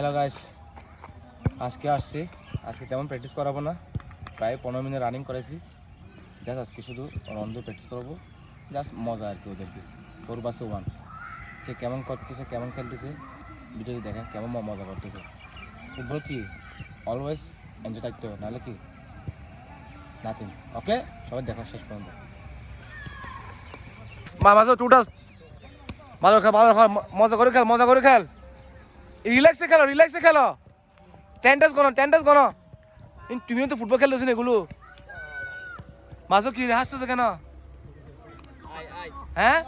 Hello guys আজকে আসছি আজকে তেমন প্র্যাকটিস করাবো না প্রায় পনেরো মিনিট রানিং করেছি জাস্ট আজকে শুধু রন্দ প্র্যাকটিস করব জাস্ট মজা আর কি ওদেরকে ফোর বাসে ওয়ান কে কেমন করতেছে কেমন খেলতেছে ভিডিওতে দেখেন কেমন মজা করতেছে ফুটবল কি অলওয়েজ এনজয় থাকতে হবে নাহলে কি নাথিং ওকে সবাই দেখা শেষ পর্যন্ত মাঝে টুটাস ভালো খেল ভালো খেল মজা করে খেল মজা করে খেল রিল্যাক্সে খেলো রিল্যাক্সে খেলো। টেন্টাস গনো টেন্টাস গনো তুমিও তো ফুটবল খেলতেছো না এগুলো মাসো, কি হাসতেছো কেন? হ্যাঁ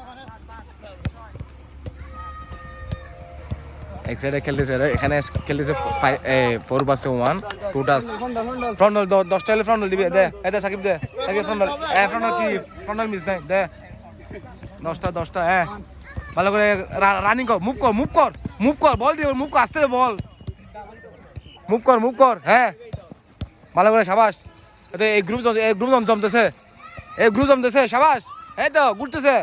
এক সাইডে খেলতেছে এখানে খেলতেছে ফোর বাসে ওয়ান টু টাস ফ্রন্ট দশটা হলে ফ্রন্ট দিবি, দে, এ, দে, সাকিব দে সাকিব ফ্রন্ট এ ফ্রন্ট কি ফ্রন্ট মিস নাই, দে। দশটা দশটা হ্যাঁ ভালো করে রানিং কর মুভ কর মুভ কর মুভ কর, বল দিয়ে মুভ আসতে দে বল। মুভ কর মুভ কর হ্যাঁ। ভালো করে, সাবাস। এতে এই গ্রুপ এই গ্রুপ জমতেছে। এই গ্রুপ জমতেছে, সাবাস। এই তো, ঘুরতেছে।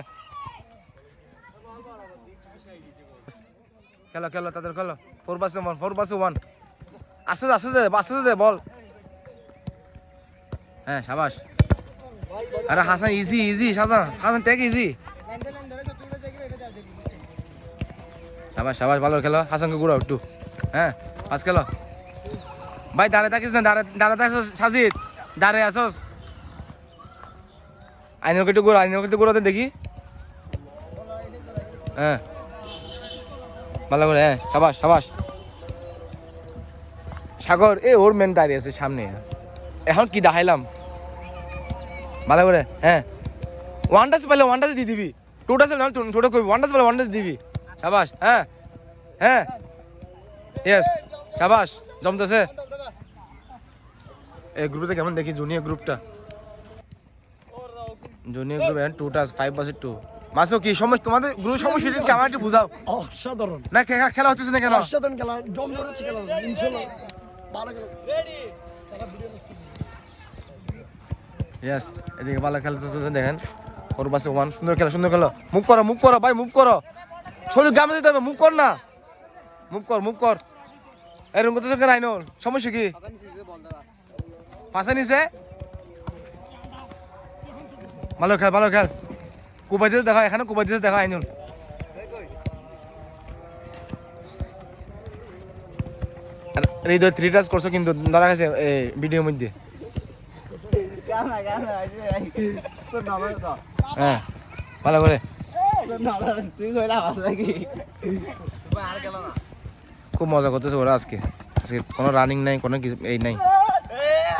খেলো খেলো, তাদের খেলো। ফোর বাসে ওয়ান ফোর বাসে ওয়ান আস্তে আস্তে দে আস্তে দে, বল। হ্যাঁ সাবাস। আরে Hasan easy easy Hasan. Hasan take easy সাবাস সাবাস, ভালো খেলো। হাসানকে ঘুরাও একটু। হ্যাঁ পাস খেলো। ভাই, দাঁড়ে থাকিস না, দাঁড়ে দাঁড়ে থাকিস, সাজিদ। দাঁড়ে আসোস আইনকে একটু ঘুরো আইনকে একটু ঘুরোতে দেখি। হ্যাঁ। ভালো করে হ্যাঁ সাবাস সাবাস। সাগর, এ ওর মেন দাঁড়িয়ে আছে সামনে। এখন কি দেখাইলাম? ভালো করে হ্যাঁ। ওয়ান টাচ পেলে ওয়ান টাচ দিয়ে দিবি। টু না ছোটো করবি ওয়ান টাচ পেলে ওয়ান টাচ দিবি। সাবাস হ্যাঁ? হ্যাঁ? ইয়েস সাবাস জমতেছে। এই গ্রুপে কেমন দেখি? জুনিয়র গ্রুপটা junior group and two touch five percent two মাসো কি সমস্যা? তোমাদের গ্রুপ সমস্যা কি? আমার একটু বুঝাও। অসাধারণ। না খেলা হচ্ছে না কেন? অসাধারণ খেলা। জম ধরেছে খেলা। ইনশাল্লাহ। ভালো খেলা। ইয়েস এদিকে ভালো খেলা তো দেখেন। ওর পাশে ওয়ান সুন্দর খেলা সুন্দর খেলা। মুভ করো মুভ করো ভাই মুভ করো। শরীর গামে দিতে হবে মুভ কর না। মুভ কর মুভ কর। এরকম করতেছে কেন আইনুল? সমস্যা কি? পাশে নিছে? ভালো খেল ভালো খেল। কুবাই দিতে দেখা এখানে কুবাই দিতে দেখা আইনুল। হৃদয় থ্রি টাচ করছ কিন্তু ধরা গেছে ভিডিওর মধ্যে। হ্যাঁ ভালো করে। খুব মজা করতেছে ওরা আজকে। আজকে কোনো রানিং নাই কোনো এই নাই।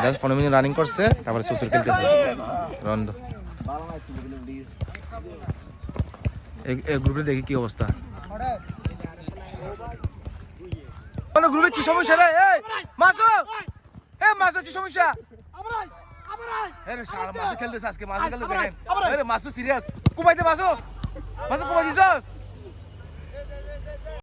জাস্ট পনেরো মিনিট রানিং করছে তারপরে শ্বশুর খেলতেছে। রন্দ। এই- গ্রুপে দেখি কি অবস্থা। গ্রুপে কি সমস্যা রে? এই মাসো! এ মাসো কি সমস্যা? আরে শালা মাসো খেলতেছে আজকে মাসো খেলতে দেখেন আরে মাসো সিরিয়াস কুমাইতে মাসো! Pasok ko ba, Jesus?